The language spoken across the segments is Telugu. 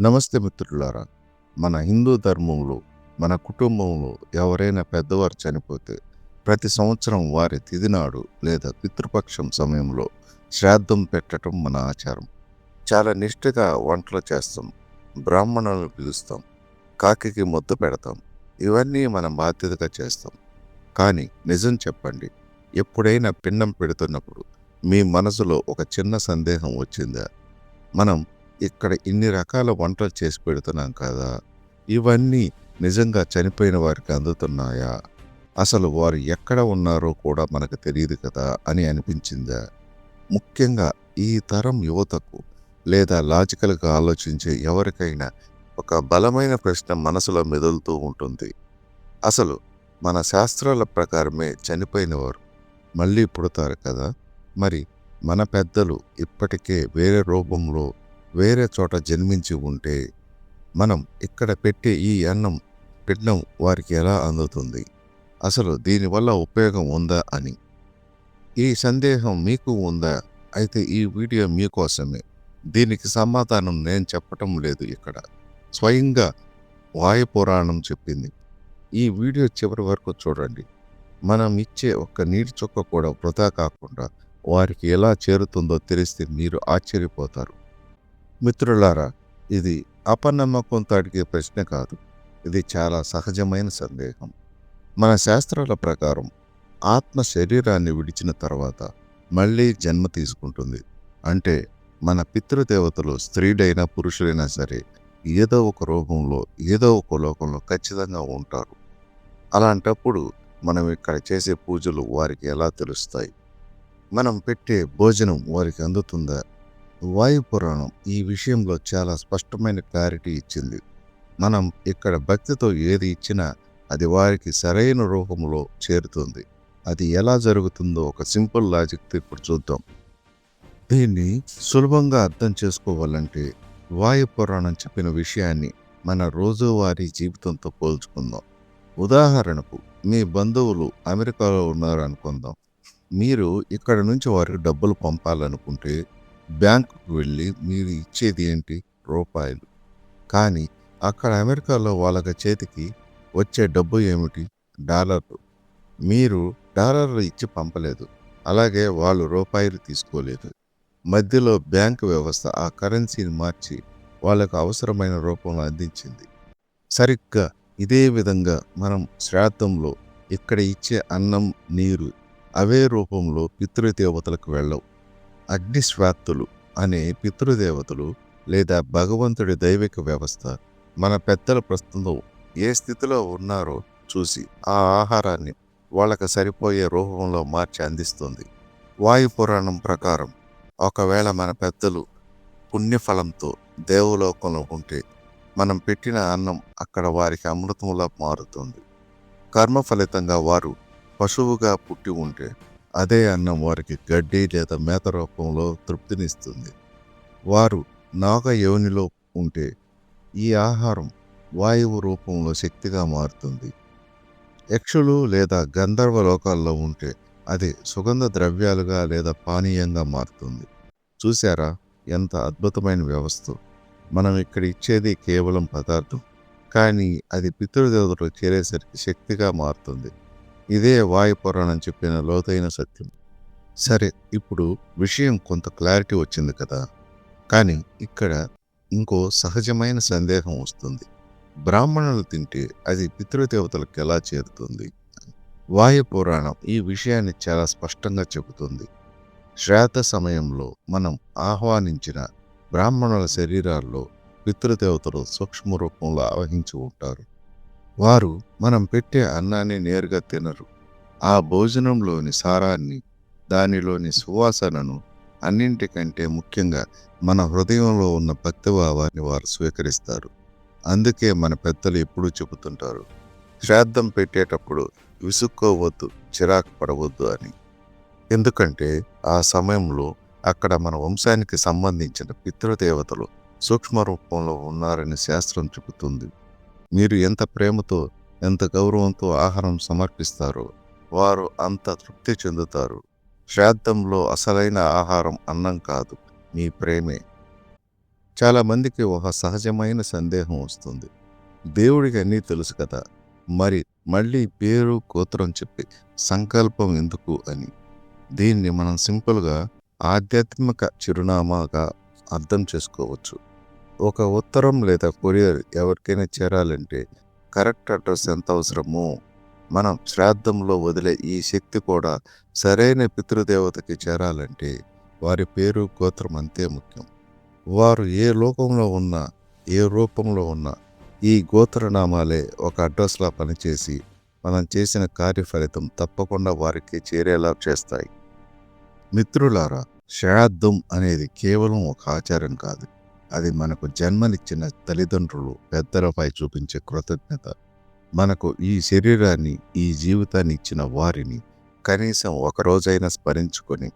నమస్తే మిత్రులారా. మన హిందూ ధర్మంలో మన కుటుంబంలో ఎవరైనా పెద్దవారు చనిపోతే ప్రతి సంవత్సరం వారి తిదినాడు లేదా పితృపక్షం సమయంలో శ్రాద్ధం పెట్టడం మన ఆచారం. చాలా నిష్ఠగా వంటలు చేస్తాం బ్రాహ్మణులను పిలుస్తాం కాకికి ముద్దు పెడతాం ఇవన్నీ మనం బాధ్యతగా చేస్తాం. కానీ నిజం చెప్పండి ఎప్పుడైనా పిండం పెడుతున్నప్పుడు మీ మనసులో ఒక చిన్న సందేహం వచ్చిందా? మనం ఇక్కడ ఇన్ని రకాల వంటలు చేసి పెడుతున్నాం కదా ఇవన్నీ నిజంగా చనిపోయిన వారికి అందుతున్నాయా? అసలు వారు ఎక్కడ ఉన్నారో కూడా మనకు తెలియదు కదా అని అనిపించిందా? ముఖ్యంగా ఈ తరం యువతకు లేదా లాజికల్గా ఆలోచించే ఎవరికైనా ఒక బలమైన ప్రశ్న మనసులో మెదులుతూ ఉంటుంది. అసలు మన శాస్త్రాల ప్రకారమే చనిపోయినవారు మళ్ళీ పుడతారు కదా? మరి మన పెద్దలు ఇప్పటికే వేరే రూపంలో వేరే చోట జన్మించి ఉంటే మనం ఇక్కడ పెట్టే ఈ అన్నం పిండం వారికి ఎలా అందుతుంది? అసలు దీనివల్ల ఉపయోగం ఉందా అని. ఈ సందేహం మీకు ఉందా? అయితే ఈ వీడియో మీకోసమే దీనికి సమాధానం నేను చెప్పటం లేదు ఇక్కడ. స్వయంగా వాయు పురాణం చెప్పింది. ఈ వీడియో చివరి వరకు చూడండి. మనం ఇచ్చే ఒక్క నీటి చుక్క కూడా వృధా కాకుండా వారికి ఎలా చేరుతుందో తెలిస్తే మీరు ఆశ్చర్యపోతారు. మిత్రులారా ఇది అపనమ్మకంతో అడిగే ప్రశ్న కాదు. ఇది చాలా సహజమైన సందేహం. మన శాస్త్రాల ప్రకారం ఆత్మ శరీరాన్ని విడిచిన తర్వాత మళ్ళీ జన్మ తీసుకుంటుంది. అంటే మన పితృదేవతలు స్త్రీడైనా పురుషులైనా సరే ఏదో ఒక రూపంలో ఏదో ఒక లోకంలో ఖచ్చితంగా ఉంటారు. అలాంటప్పుడు మనం ఇక్కడ చేసే పూజలు వారికి ఎలా తెలుస్తాయి? మనం పెట్టే భోజనం వారికి అందుతుందా? వాయు పురాణం ఈ విషయంలో చాలా స్పష్టమైన క్లారిటీ ఇచ్చింది. మనం ఇక్కడ భక్తితో ఏది ఇచ్చినా అది వారికి సరైన రూపంలో చేరుతుంది. అది ఎలా జరుగుతుందో ఒక సింపుల్ లాజిక్తో ఇప్పుడు చూద్దాం. దీన్ని సులభంగా అర్థం చేసుకోవాలంటే వాయు పురాణం చెప్పిన విషయాన్ని మన రోజువారీ జీవితంతో పోల్చుకుందాం. ఉదాహరణకు మీ బంధువులు అమెరికాలో ఉన్నారు అనుకుందాం మీరు ఇక్కడ నుంచి వారికి డబ్బులు పంపాలనుకుంటే బ్యాంకుకు వెళ్ళి మీరు ఇచ్చేది ఏంటి? రూపాయలు. కానీ అక్కడ అమెరికాలో వాళ్ళకి చేతికి వచ్చే డబ్బు ఏమిటి? డాలర్లు. మీరు డాలర్లు ఇచ్చి పంపలేదు. అలాగే వాళ్ళు రూపాయలు తీసుకోలేదు. మధ్యలో బ్యాంకు వ్యవస్థ ఆ కరెన్సీని మార్చి వాళ్ళకు అవసరమైన రూపంలో అందించింది. సరిగ్గా ఇదే విధంగా మనం శ్రాద్ధంలో ఇక్కడ ఇచ్చే అన్నం నీరు అవే రూపంలో పితృదేవతలకు వెళ్ళవు. అగ్నిశ్వాత్తులు అనే పితృదేవతలు లేదా భగవంతుడి దైవిక వ్యవస్థ మన పెద్దల ప్రస్తుతం ఏ స్థితిలో ఉన్నారో చూసి ఆ ఆహారాన్ని వాళ్ళకు సరిపోయే రూపంలో మార్చి అందిస్తుంది. వాయు పురాణం ప్రకారం ఒకవేళ మన పెద్దలు పుణ్యఫలంతో దేవలోకంలో ఉంటే మనం పెట్టిన అన్నం అక్కడ వారికి అమృతంలా మారుతుంది. కర్మ ఫలితంగా వారు పశువుగా పుట్టి ఉంటే అదే అన్నం వారికి గడ్డి లేదా మేత రూపంలో తృప్తినిస్తుంది. వారు నాగ యోనిలో ఉంటే ఈ ఆహారం వాయువు రూపంలో శక్తిగా మారుతుంది. యక్షులు లేదా గంధర్వ లోకాల్లో ఉంటే అది సుగంధ ద్రవ్యాలుగా లేదా పానీయంగా మారుతుంది. చూసారా ఎంత అద్భుతమైన వ్యవస్థ! మనం ఇక్కడ ఇచ్చేది కేవలం పదార్థం కానీ అది పితృదేవతలు చేరేసరికి శక్తిగా మారుతుంది. ఇదే వాయు పురాణం చెప్పిన లోతైన సత్యం. సరే ఇప్పుడు విషయం కొంత క్లారిటీ వచ్చింది కదా. కానీ ఇక్కడ ఇంకో సహజమైన సందేహం వస్తుంది. బ్రాహ్మణులు తింటే అది పితృదేవతలకు ఎలా చేరుతుంది? వాయు పురాణం ఈ విషయాన్ని చాలా స్పష్టంగా చెబుతుంది. శ్రాత సమయంలో మనం ఆహ్వానించిన బ్రాహ్మణుల శరీరాల్లో పితృదేవతలు సూక్ష్మ రూపంలో ఆవహించి ఉంటారు. వారు మనం పెట్టే అన్నాన్ని నేరుగా తినరు. ఆ భోజనంలోని సారాన్ని దానిలోని సువాసనను అన్నింటికంటే ముఖ్యంగా మన హృదయంలో ఉన్న భక్తిభావాన్ని వారు స్వీకరిస్తారు. అందుకే మన పెద్దలు ఎప్పుడూ చెబుతుంటారు శ్రాద్ధం పెట్టేటప్పుడు విసుక్కోవద్దు చిరాకు పడవద్దు అని. ఎందుకంటే ఆ సమయంలో అక్కడ మన వంశానికి సంబంధించిన పితృదేవతలు సూక్ష్మ రూపంలో ఉన్నారని శాస్త్రం చెబుతుంది. మీరు ఎంత ప్రేమతో ఎంత గౌరవంతో ఆహారం సమర్పిస్తారో వారు అంత తృప్తి చెందుతారు. శ్రాద్ధంలో అసలైన ఆహారం అన్నం కాదు మీ ప్రేమే. చాలామందికి ఒక సహజమైన సందేహం వస్తుంది. దేవుడికి అన్నీ తెలుసు కదా. మరి మళ్ళీ పేరు గోత్రం చెప్పి సంకల్పం ఎందుకు అని. దీన్ని మనం సింపుల్గా ఆధ్యాత్మిక చిరునామాగా అర్థం చేసుకోవచ్చు. ఒక ఉత్తరం లేదా కొరియర్ ఎవరికైనా చేరాలంటే కరెక్ట్ అడ్రస్ ఎంత అవసరమో మనం శ్రాద్ధంలో వదిలే ఈ శక్తి కూడా సరైన పితృదేవతకి చేరాలంటే వారి పేరు గోత్రం అంతే ముఖ్యం. వారు ఏ లోకంలో ఉన్నా ఏ రూపంలో ఉన్నా ఈ గోత్రనామాలే ఒక అడ్రస్లా పనిచేసి మనం చేసిన కార్యఫలితం తప్పకుండా వారికి చేరేలా చేస్తాయి. మిత్రులారా శ్రాద్ధం అనేది కేవలం ఒక ఆచారం కాదు. అది మనకు జన్మనిచ్చిన తల్లిదండ్రులు పెద్దలపై చూపించే కృతజ్ఞత. మనకు ఈ శరీరాన్ని ఈ జీవితాన్ని ఇచ్చిన వారిని కనీసం ఒకరోజైనా స్మరించుకొని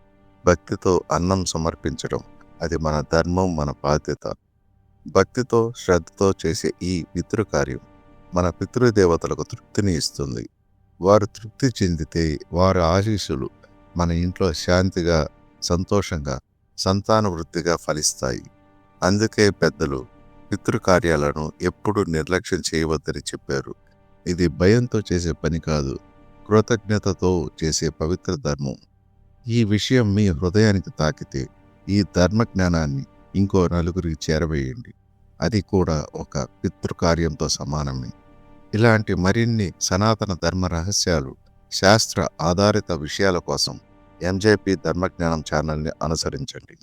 భక్తితో అన్నం సమర్పించడం అది మన ధర్మం మన బాధ్యత. భక్తితో శ్రద్ధతో చేసే ఈ పితృకార్యం మన పితృదేవతలకు తృప్తిని ఇస్తుంది. వారు తృప్తి చెందితే వారి ఆశీస్సులు మన ఇంట్లో శాంతిగా సంతోషంగా సంతాన వృత్తిగా ఫలిస్తాయి. అందుకే పెద్దలు పితృకార్యాలను ఎప్పుడూ నిర్లక్ష్యం చేయవద్దని చెప్పారు. ఇది భయంతో చేసే పని కాదు కృతజ్ఞతతో చేసే పవిత్ర ధర్మం. ఈ విషయం మీ హృదయానికి తాకితే ఈ ధర్మ జ్ఞానాన్ని ఇంకో నలుగురికి చేరవేయండి. అది కూడా ఒక పితృకార్యంతో సమానమే. ఇలాంటి మరిన్ని సనాతన ధర్మ రహస్యాలు శాస్త్ర ఆధారిత విషయాల కోసం ఎంజేపీ ధర్మజ్ఞానం ఛానల్ని అనుసరించండి.